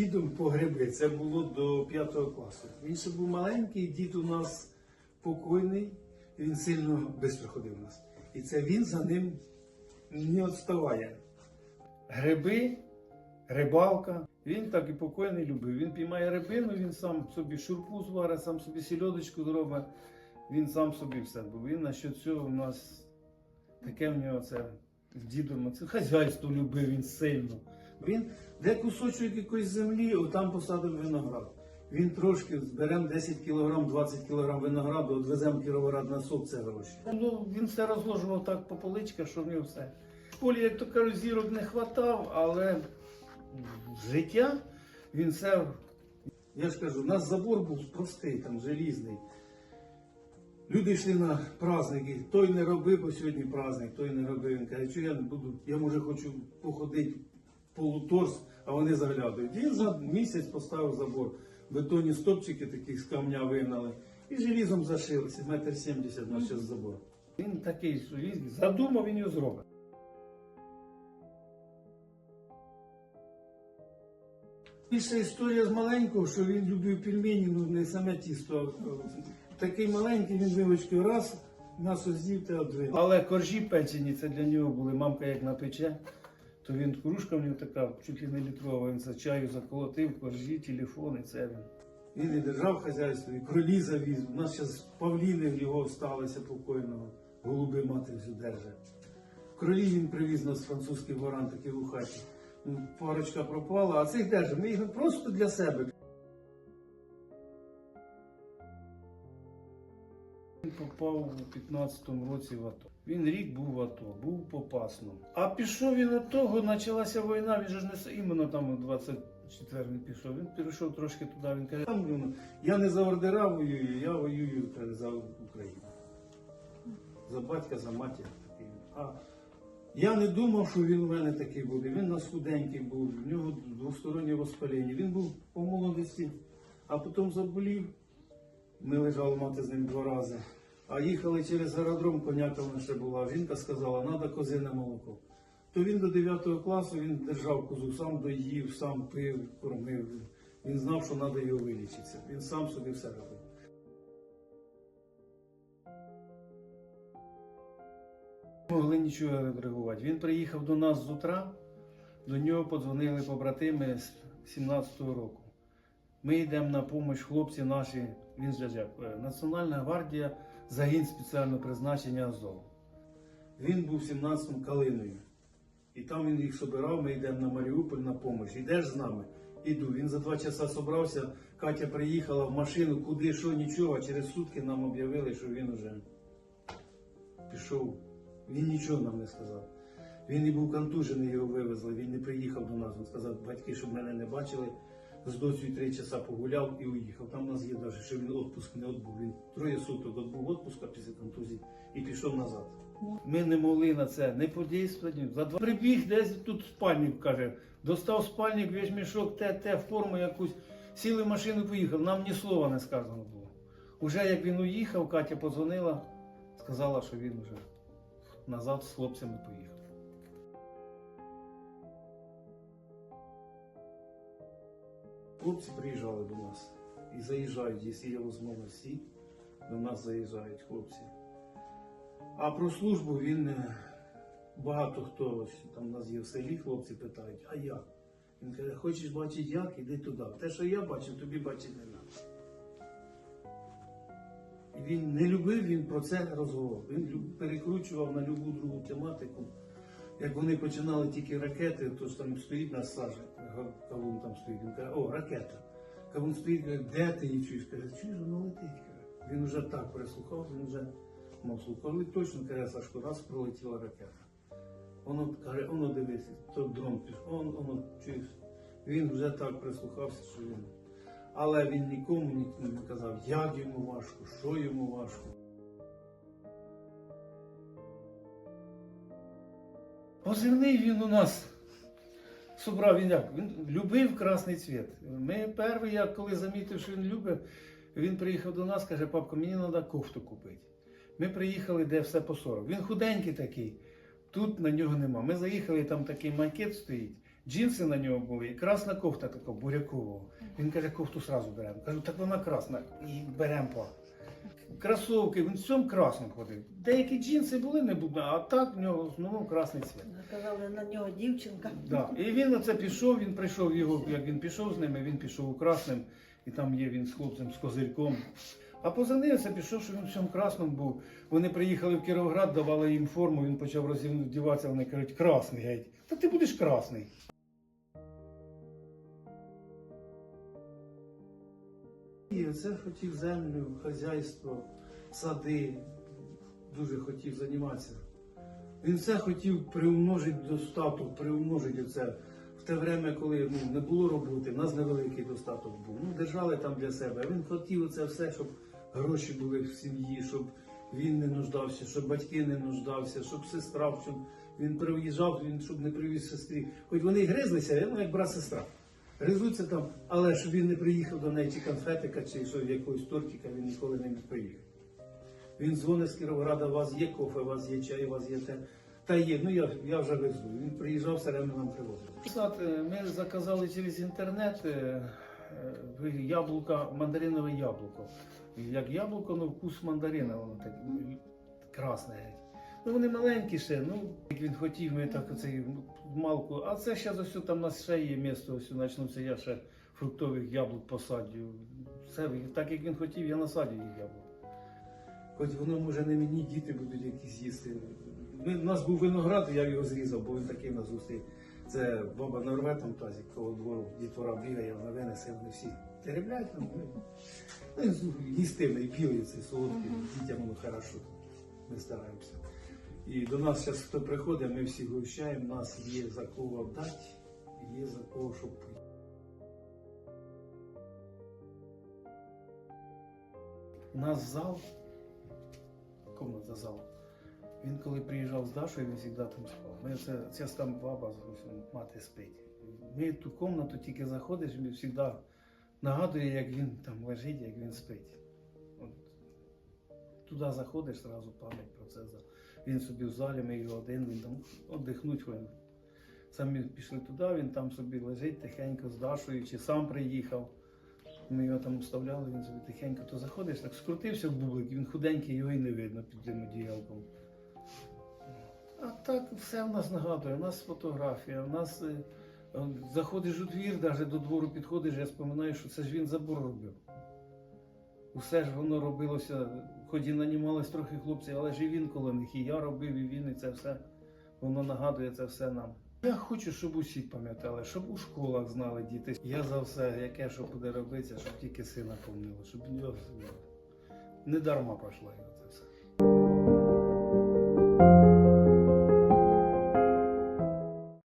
дідом по гриби. Це було до п'ятого класу. Він ще був маленький, дід у нас покойний, він сильно швидко нас. І це він за ним не відставає. Гриби, рибалка. Він так і покойний любив. Він піймає рибину, він сам собі шурпу зварить, сам собі сільодочку зробить. Він сам собі все. Бо він насчет цього у нас таке в нього це з дідом. Це хазяйство любив він сильно. Він де кусочок якоїсь землі, отам посадив виноград. Він трошки зберемо 10 кг, 20 кг винограду, відвеземо Кіровоград на сок, це гроші. Ну, він все розложував так по поличках, що в нього все. В школі, як то кажуть, зірок не хватав, але життя він все. Я ж кажу, у нас забор був простий, там желізний. Люди йшли на праздники, той не робив, бо сьогодні праздник, той не робив. Він каже, що я не буду, я може хочу походити полуторс, а вони заглядають. Він за місяць поставив забор. Бетонні стопчики таких з камня вигнали. І желізом зашилися, метр сімдесят на час забор. Він такий, що задумав, він його зробить. Більша історія з маленького, що він любив пельмені, ну не саме тісто. а Такий маленький, він вилочкою раз, м'ясо з'їв та одвинув. Але коржі печені, це для нього були. Мамка як напече, то він кружка в нього така, чуть ли не літрова, він за чаю заколотив, коржі, телефони, це він. Він і держав хазяйство, і кролі завіз. У нас зараз павліни в його сталося покойного, голуби мати всю держать. Кролі він привіз нас французький варан такий у хаті. Парочка пропала, а цих держить. Ми їх просто для себе. Він попав у 15-му році в АТО. Він рік був в АТО, був попасним. А пішов він від того, почалася війна, він же ж не іменно там у 24-й пішов. Він перейшов трошки туди, він каже, там він, я не за ордера воюю, я воюю за Україну. За батька, за матір. А я не думав, що він у мене такий буде. Він у нас худенький був, в нього двостороннє воспалення. Він був по молодості, а потім заболів. Ми лежали мати з ним два рази. А їхали через аеродром, коняка вона ще була. Жінка сказала, треба козине молоко. То він до 9 класу він держав козу, сам доїв, сам пив, кормив. Він знав, що треба його вилічитися. Він сам собі все робив. Не могли нічого відреагувати. Він приїхав до нас з утра, до нього подзвонили побратими з 17-го року. Ми йдемо на допомогу, хлопці наші, він як е, Національна гвардія, загін спеціального призначення Азов. Він був 17-м калиною. І там він їх собирав, ми йдемо на Маріуполь на допомогу. Йдеш з нами? Іду. Він за два часа собрався, Катя приїхала в машину, куди, що, нічого, через сутки нам об'явили, що він уже пішов. Він нічого нам не сказав. Він і був контужений, його вивезли, він не приїхав до нас. Він сказав, батьки, щоб мене не бачили. З доцею три часа погуляв і уїхав. Там у нас є навіть, що він відпуск не відбув. Він троє суток відбув відпуска після контузії і пішов назад. Ми не могли на це не подействувати. За два прибіг десь тут спальник каже. Достав спальник, весь мішок, те, те, форму якусь. Сіли в машину, поїхав. Нам ні слова не сказано було. Уже як він уїхав, Катя подзвонила, сказала, що він вже назад з хлопцями поїхав. Хлопці приїжджали до нас і заїжджають, якщо є можливості, до нас заїжджають хлопці. А про службу він е, багато хто там у нас є в селі, хлопці питають, а як? Він каже, хочеш бачити як, іди туди. Те, що я бачив, тобі бачити не треба. Він не любив він про це розговор. Він перекручував на любу другу тематику. Як вони починали тільки ракети, то там стоїть на сажі, кавун там стоїть. Він каже, о, ракета. Кавун стоїть, каже, де ти її чуєш? Каже, чуєш, воно летить. Він вже так прислухав, він вже мав слухав. Точно каже, Сашко, раз пролетіла ракета. Воно каже, воно дивись, то дрон пішов, он, воно чуєш. Він вже так прислухався, що він. Але він нікому ні- не казав, як йому важко, що йому важко. Позивний він у нас собрав він як? Він любив красний цвіт. Ми перший, я коли замітив, що він любить, він приїхав до нас, каже, папка, мені треба кофту купити. Ми приїхали, де все по 40. Він худенький такий, тут на нього нема. Ми заїхали, там такий макет стоїть. Джинси на нього були, красна кофта така бурякового. Він каже, кофту сразу беремо. Кажу, так вона красна, і беремо. Кросовки, він всьому красним ходив. Деякі джинси були не буду, а так в нього в основному красний цвіт. Наказали на нього дівчинка. Да. І він оце пішов, він прийшов його, як він пішов з ними, він пішов у красним, і там є він з хлопцем, з козирьком. А поза ним це пішов, що він всьому красному був. Вони приїхали в Кіровоград, давали їм форму, він почав роздіватися, вони кажуть, красний геть. Та ти будеш красний. Оце хотів землю, хазяйство, сади, дуже хотів займатися. Він все хотів приумножити достаток, приумножити оце. В те время, коли ну, не було роботи, в нас невеликий достаток був. Ну, держали там для себе. Він хотів оце все, щоб гроші були в сім'ї, щоб він не нуждався, щоб батьки не нуждався, щоб сестра, щоб він приїжджав, він щоб не привіз сестрі. Хоч вони гризлися, ну як брат сестра. Гризуться там, але щоб він не приїхав до неї чи конфетика, чи що, якогось тортика, він ніколи не міг приїхати. Він дзвонить з Кіровограда, у вас є кофе, у вас є чай, у вас є те. Та є, ну я, я вже везу. Він приїжджав, все время нам привозив. Ми заказали через інтернет е, е, яблука, мандаринове яблуко. Як яблуко, ну вкус мандарина, воно так м, красне. Ну вони маленькі ще, ну як він хотів, ми так оцей малку. А це ще ось там у нас ще є місто, ось почнуться, я ще фруктових яблук посадю. Все, так як він хотів, я насадю їх яблук. Хоч воно може не мені, діти будуть якісь їсти. Ми, у нас був виноград, я його зрізав, бо він такий на зустріч. Це баба нарве там тазик, коло двору, дітвора бігає, вона винесе, вони всі теребляють там. Ну, ну, їстивний, білий цей солодкий, дітям воно хорошо. Ми стараємося. І до нас зараз хто приходить, ми всі гощаємо, нас є за кого дати, є за кого, щоб пити. У нас зал, комната зал. Він коли приїжджав з Дашою, він завжди там спав. Ми це, ця там баба, мати спить. Ми ту комнату тільки заходиш, він завжди нагадує, як він там лежить, як він спить. От. Туди заходиш, одразу пам'ять про це. Він собі в залі, ми його один, він там віддихнуть. Він. Самі пішли туди, він там собі лежить тихенько з Дашою, чи сам приїхав. Ми його там вставляли, він собі тихенько, то заходиш, так скрутився в бублик, він худенький, його і не видно під тим одіялком. А так все в нас нагадує, у нас фотографія, у нас е, заходиш у двір, навіть до двору підходиш, я споминаю, що це ж він забор робив. Усе ж воно робилося, хоч і нанімались трохи хлопців, але ж і він коло них, і я робив, і він, і це все. Воно нагадує це все нам. Я хочу, щоб усі пам'ятали, щоб у школах знали діти. Я за все, яке що буде робитися, щоб тільки сина помнило, щоб його не дарма пройшла його це все.